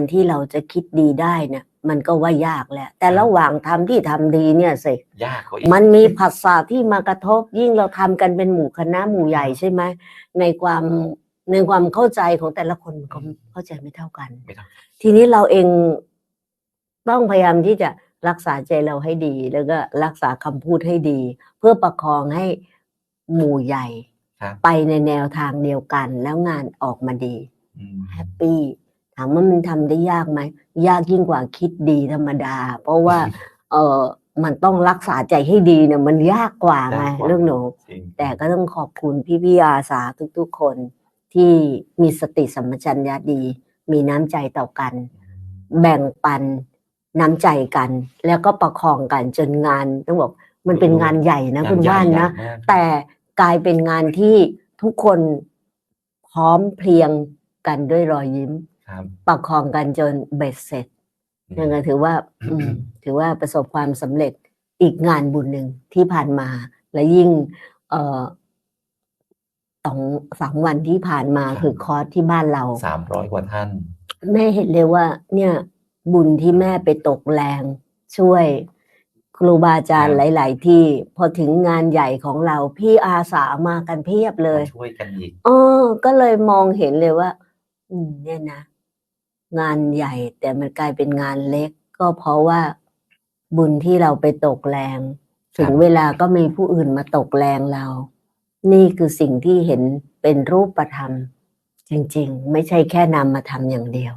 การที่เราจะคิดดีได้เนี่ยมันก็ว่ายากแหละ แต่ระหว่างทำที่ทำดีเนี่ยสิยากเขาอีกมันมีผัสสะที่มากระทบยิ่งเราทำกันเป็นหมู่คณะหมู่ใหญ่ใช่ไหมในความในความเข้าใจของแต่ละคนมันก็เข้าใจไม่เท่ากัน ไม่ต้องทีนี้เราเองต้องพยายามที่จะรักษาใจเราให้ดี แล้วก็รักษาคำพูดให้ดี เพื่อประคองให้หมู่ใหญ่ ครับไปในแนวทางเดียวกัน แล้วงานออกมาดี อืมแฮปปี้ ถามว่ามันทำได้ยากไหม ยากยิ่งกว่าคิดดีธรรมดา เพราะว่า เออมันต้องรักษาใจให้ดีเนี่ยมันยากกว่าไงยากกว่าเรื่องหนูจริงแต่ก็ต้องขอบคุณพี่ๆอาสาทุกๆคนที่มีสติสัมปชัญญะดี มีน้ำใจต่อกัน แบ่งปันน้ำใจกัน แล้วก็ประคองกันจนงานต้องบอกมันเป็นงานใหญ่นะคุณว่านนะงใหญ่มากแต่กลายเป็นงานที่ทุกคนพร้อมเพรียงกันด้วยรอยยิ้ม ครับประคองกันจนเบ็ดเสร็จยังไงถือว่าอืมถือว่าประสบความสำเร็จอีกงานบุญหนึ่งที่ผ่านมา และยิ่งเอ่อสองสามวันที่ผ่านมาครับคือคอร์สที่บ้านเราสามร้อยกว่าท่าน แม่เห็นเลยว่า เนี่ยบุญที่แม่ไปตกแรง ช่วยครูบาอาจารย์ครับหลาย ๆ ที่พอถึงงานใหญ่ของเราพี่อาสามากันเพียบเลยมาช่วยกันอีกเออก็เลยมองเห็นเลยว่า อืมเนี่ยนะ งานใหญ่ แต่มันกลายเป็นงานเล็ก ก็เพราะว่าบุญที่เราไปตกแรง ถึงเวลาก็มีผู้อื่นมาตกแรงเรา นี่คือสิ่งที่เห็นเป็นรูปธรรม จริง ๆ ไม่ใช่แค่นำมาทำอย่างเดียว